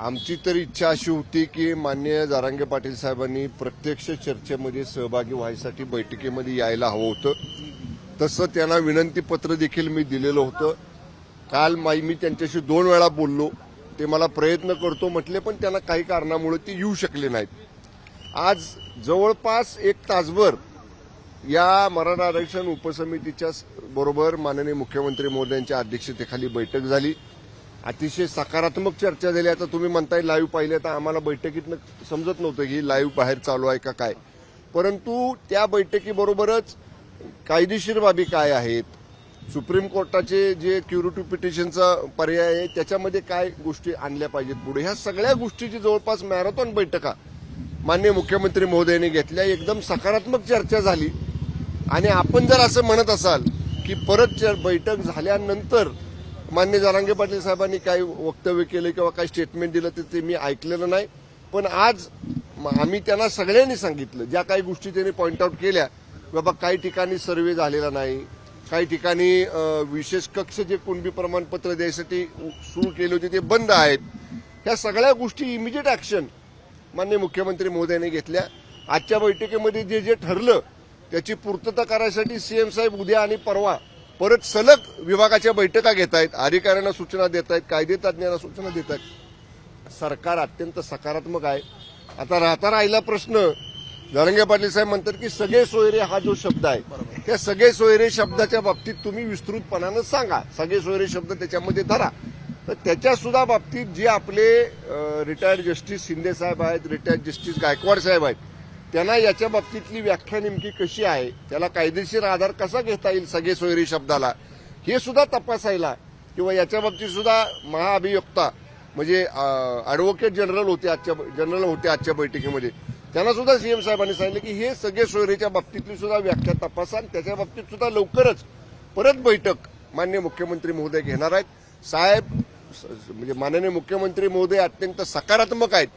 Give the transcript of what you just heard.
आमची तर इच्छा अशी होती की मान्य जारांगे पाटील साहेबांनी प्रत्यक्ष चर्चेमध्ये सहभागी व्हायसाठी बैठकीमध्ये यायला हवं होतं. तसं त्यांना विनंती पत्र देखील मी दिलेलं होतं. काल माई मी त्यांच्याशी दोन वेळा बोललो. ते मला प्रयत्न करतो म्हटले पण त्यांना काही कारणामुळे ते येऊ शकले नाहीत. आज जवळपास एक तासभर या मराठा आरक्षण उपसमितीच्या बरोबर माननीय मुख्यमंत्री महोदयांच्या अध्यक्षतेखाली बैठक झाली. अतिशय सकारात्मक चर्चा झाली. आता तुम्ही म्हणताय लाईव्ह पाहिले तर आम्हाला बैठकीतनं समजत नव्हतं की लाईव्ह बाहेर चालू आहे का काय. परंतु त्या बैठकीबरोबरच कायदेशीर बाबी काय आहेत? सुप्रीम कोर्टाचे जे क्युरिटिव्ह पिटिशनचा पर्याय आहे त्याच्यामध्ये काय गोष्टी आणल्या पाहिजेत पुढे? ह्या सगळ्या गोष्टीची जवळपास मॅरेथॉन बैठका माननीय मुख्यमंत्री महोदयांनी घेतल्या. एकदम सकारात्मक चर्चा झाली. आणि आपण जर असं म्हणत असाल की परत बैठक झाल्यानंतर मान्य जारांगे पाटील साहेबांनी काही वक्तव्य केलं किंवा काही स्टेटमेंट दिलं तर ते मी ऐकलेलं नाही. पण आज म- आम्ही त्यांना सगळ्यांनी सांगितलं. ज्या काही गोष्टी त्यांनी पॉईंट आऊट केल्या बाबा काही ठिकाणी सर्वे झालेला नाही. काही ठिकाणी विशेष कक्ष जे कुणबी प्रमाणपत्र द्यायसाठी सुरू केले होते ते बंद आहेत. ह्या सगळ्या गोष्टी इमिजिएट ॲक्शन मान्य मुख्यमंत्री मोदयांनी घेतल्या. आजच्या बैठकीमध्ये जे जे ठरलं त्याची पूर्तता करायसाठी सीएम साहेब उद्या आणि परवा परत सलग विभागाच्या बैठका घेत आहेत अधिकाऱ्यांना सूचना देत आहेत कायदे तज्ज्ञांना सूचना देत आहेत सरकार अत्यंत सकारात्मक आहे. आता राहता राहिला प्रश्न. जरंगे पाटील साहेब म्हणतात की सगळे सोयरे हा जो शब्द आहे त्या सगळे सोयरे शब्दाच्या बाबतीत तुम्ही विस्तृतपणानं सांगा. सगळे सोयरे शब्द त्याच्यामध्ये धरा. तर त्याच्या सुद्धा बाबतीत जे आपले रिटायर्ड जस्टिस शिंदे साहेब आहेत रिटायर्ड जस्टिस गायकवाड साहेब आहेत त्यांना याच्या बाबतीतली व्याख्या नेमकी कशी आहे? त्याला कायदेशीर आधार कसा घेता येईल सगळे सोयरी शब्दाला? हे सुद्धा तपासायला किंवा याच्या बाबतीत सुद्धा महाअभियोक्ता म्हणजे अॅडव्होकेट जनरल होते आजच्या जनरल होते आजच्या बैठकीमध्ये. त्यांना सुद्धा सीएम साहेबांनी सांगितलं की हे सगळे सोयरीच्या बाबतीतली सुद्धा व्याख्या तपासा आणि त्याच्या बाबतीत सुद्धा लवकरच परत बैठक मान्य मुख्यमंत्री महोदय घेणार आहेत. साहेब स- म्हणजे माननीय मुख्यमंत्री महोदय अत्यंत सकारात्मक आहेत.